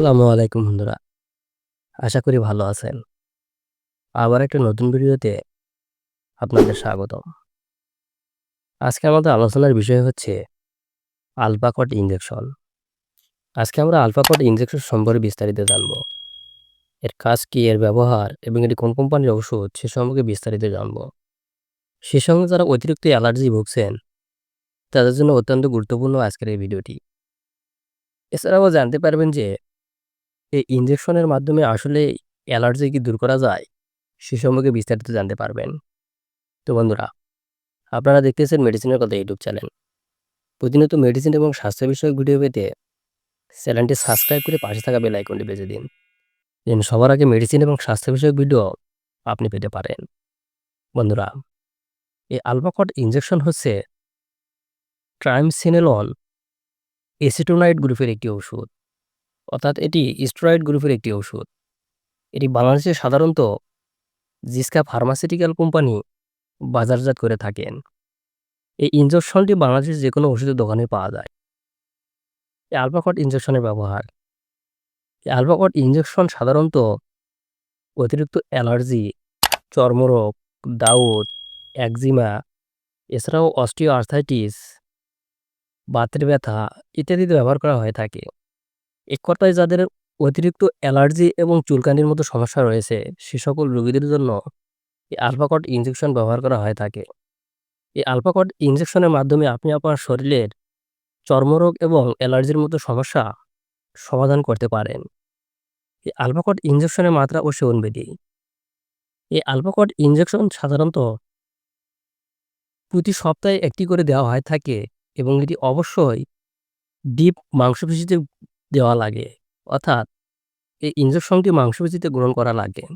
আসসালামু আলাইকুম বন্ধুরা। আশা করি ভালো আছেন। আবার একটা নতুন ভিডিওতে আপনাদের স্বাগতম। আজকে আমাদের আলোচনার বিষয় হচ্ছে আলফাকট ইঞ্জেকশন আজকে আমরা আলফাকট ইঞ্জেকশন সম্পর্কে বিস্তারিত জানব। এর কাজ কি, এর ব্যবহার, এবং এটি কোন কোম্পানির ওষুধ, সে সম্পর্কে বিস্তারিত জানব। সে সঙ্গে যারা অতিরিক্ত অ্যালার্জি ভুগছেন, তাদের জন্য অত্যন্ত গুরুত্বপূর্ণ আজকের এই ভিডিওটি। এছাড়াও জানতে পারবেন যে এই ইনজেকশনের মাধ্যমে আসলে অ্যালার্জি কি দূর করা যায়? সে সম্পর্কে বিস্তারিত জানতে পারবেন। তো বন্ধুরা, আপনারা দেখতেছেন মেডিসিনের কথা ইউটিউব চ্যানেল প্রতিনিয়ত মেডিসিন এবং স্বাস্থ্য বিষয়ক ভিডিও পেতে চ্যানেলটি সাবস্ক্রাইব করে পাশে থাকা বেল আইকনটি বেজে দিন। যেন সবার আগে মেডিসিন এবং স্বাস্থ্য বিষয়ক ভিডিও আপনি পেতে পারেন। বন্ধুরা এই আলবাকট ইনজেকশন হচ্ছে ট্রাইমসিনেলন এসিটোনাইট গ্রুপের একটি ওষুধ অর্থাৎ এটি স্টেরয়েড গ্রুপের একটি ওষুধ এটি বাংলাদেশে সাধারণত জিসকা ফার্মাসিউটিক্যাল কোম্পানি বাজারজাত করে থাকেন। এই ইঞ্জেকশনটি বাংলাদেশের যে কোনো ওষুধের দোকানে পাওয়া যায়। এই আলফাকট ইঞ্জেকশনের ব্যবহার। এই আলফাকট সাধারণত অতিরিক্ত অ্যালার্জি, চর্মরোগ, দাউদ, একজিমা, এছাড়াও অস্টিও আর্থাইটিস বাতের ব্যথা ইত্যাদিতে ব্যবহার করা হয়ে থাকে। এক কথায় যাদের অতিরিক্ত অ্যালার্জি এবং চুলকানির মতো সমস্যা রয়েছে, সে সকল রোগীদের জন্য এই আলফাকট ইঞ্জেকশন ব্যবহার করা হয়ে থাকে। এই আলফাকট ইঞ্জেকশনের মাধ্যমে আপনি আপনার শরীরের চর্মরোগ এবং অ্যালার্জির মতো সমস্যা সমাধান করতে পারেন। এই আলফাকট ইঞ্জেকশনের মাত্রা ও সেবনবিধি এই আলফাকট ইঞ্জেকশন সাধারণত প্রতি সপ্তাহে একটি করে দেওয়া হয় থাকে এবং এটি অবশ্যই ডিপ মাংসপেশিতে দেওয়া লাগে। অর্থাৎ এই ইঞ্জেকশনটি মাংসপেশিতে গ্রহণ করা লাগে।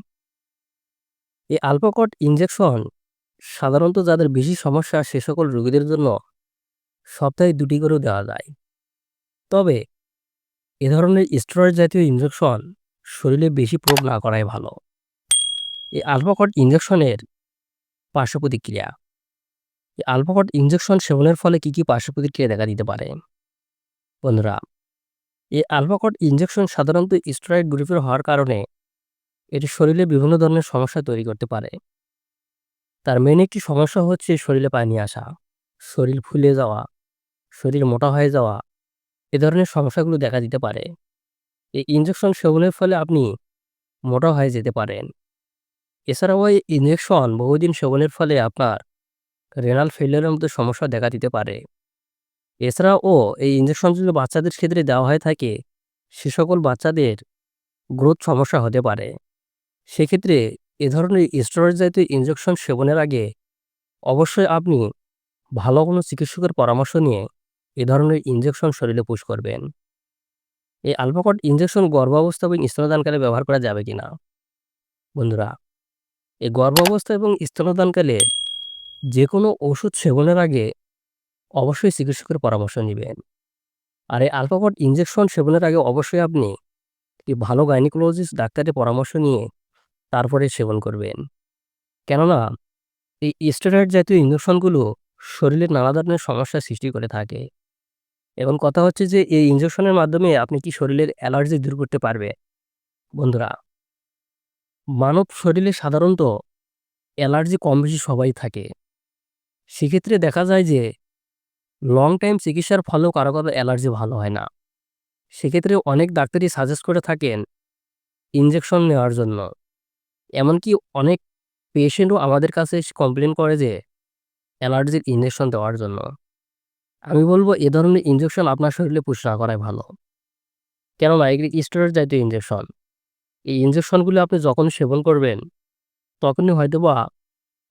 এই আলফাকট ইঞ্জেকশন সাধারণত যাদের বেশি সমস্যা, সে সকল রোগীদের জন্য সপ্তাহে দুটি করেও দেওয়া যায়। তবে এ ধরনের স্টেরয়েড জাতীয় ইঞ্জেকশন শরীরে বেশি প্রয়োগ না করাই ভালো। এই আলফাকট ইঞ্জেকশনের পার্শ্ব প্রতিক্রিয়া এই আলফাকট ইঞ্জেকশন সেবনের ফলে কি কি পার্শ্ব প্রতিক্রিয়া দেখা দিতে পারে? বন্ধুরা এই আলফাকট ইঞ্জেকশন সাধারণত স্টেরয়েড গ্রুপের হওয়ার কারণে এটি শরীরে বিভিন্ন ধরনের সমস্যা তৈরি করতে পারে। তার মেন একটি সমস্যা হচ্ছে শরীরে পানি আসা, শরীর ফুলে যাওয়া, শরীর মোটা হয়ে যাওয়া, এ ধরনের সমস্যাগুলো দেখা দিতে পারে। এই ইঞ্জেকশন সেবনের ফলে আপনি মোটা হয়ে যেতে পারেন। এছাড়াও এই ইঞ্জেকশন বহুদিন সেবনের ফলে আপনার রেনাল ফেলিয়ারের মতো সমস্যা দেখা দিতে পারে। এছাড়াও এই ইঞ্জেকশন যদি বাচ্চাদের ক্ষেত্রে দেওয়া হয়ে থাকে, সে সকল বাচ্চাদের গ্রোথ সমস্যা হতে পারে। সেক্ষেত্রে এ ধরনের স্টেরয়েড জাতীয় ইঞ্জেকশন সেবনের আগে অবশ্যই আপনি ভালো কোনো চিকিৎসকের পরামর্শ নিয়ে এ ধরনের ইঞ্জেকশন শরীরে পুশ করবেন। এই আলফাকট ইঞ্জেকশন গর্ভাবস্থা এবং স্তনদানকালে ব্যবহার করা যাবে কি না বন্ধুরা, এই গর্ভাবস্থা এবং স্তনদানকালে যে কোনো ওষুধ সেবনের আগে অবশ্যই চিকিৎসকের পরামর্শ নেবেন। আর এই আলফাকট ইঞ্জেকশন সেবনের আগে অবশ্যই আপনি একটি ভালো গাইনিকোলজিস্ট ডাক্তারের পরামর্শ নিয়ে তারপরে সেবন করবেন। কেননা, এই স্টেরয়েড জাতীয় ইঞ্জেকশনগুলো শরীরে নানা ধরনের সমস্যার সৃষ্টি করে থাকে। এবং কথা হচ্ছে যে, এই ইঞ্জেকশনের মাধ্যমে আপনি কি শরীরের অ্যালার্জি দূর করতে পারবে। বন্ধুরা, মানব শরীরে সাধারণত অ্যালার্জি কম বেশি সবাই থাকে। সেক্ষেত্রে দেখা যায় যে লং টাইম চিকিৎসার ফলেও কারও কারও অ্যালার্জি ভালো হয় না। সেক্ষেত্রে অনেক ডাক্তারই সাজেস্ট করে থাকেন ইঞ্জেকশন নেওয়ার জন্য। এমনকি অনেক পেশেন্টও আমাদের কাছে কমপ্লেন করে যে অ্যালার্জির ইঞ্জেকশন দেওয়ার জন্য। আমি বলব, এ ধরনের ইঞ্জেকশন আপনার শরীরে পুষ না করাই ভালো। কেননা, এগুলি স্টেরয়েড জাতীয় ইঞ্জেকশন এই ইঞ্জেকশনগুলো আপনি যখন সেবন করবেন, তখনই হয়তো বা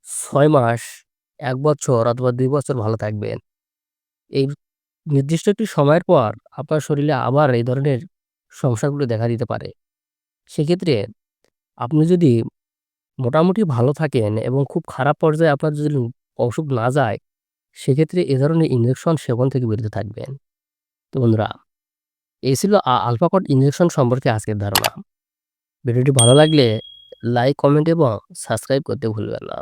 ছয় মাস, এক বছর অথবা দুই বছর ভালো থাকবেন। এই নির্দিষ্ট একটি সময়ের পর আপনার শরীরে আবার এই ধরনের সমস্যাগুলো দেখা দিতে পারে। সেক্ষেত্রে আপনি যদি মোটামুটি ভালো থাকেন এবং খুব খারাপ পর্যায়ে আপনার যদি অসুখ না যায়, সেক্ষেত্রে এ ধরনের ইঞ্জেকশন সেবন থেকে বিরত থাকবেন। তো বন্ধুরা, এই ছিল আলফাকট ইঞ্জেকশন সম্পর্কে আজকের ধারণা। ভিডিওটি ভালো লাগলে লাইক, কমেন্ট এবং সাবস্ক্রাইব করতে ভুলবেন না।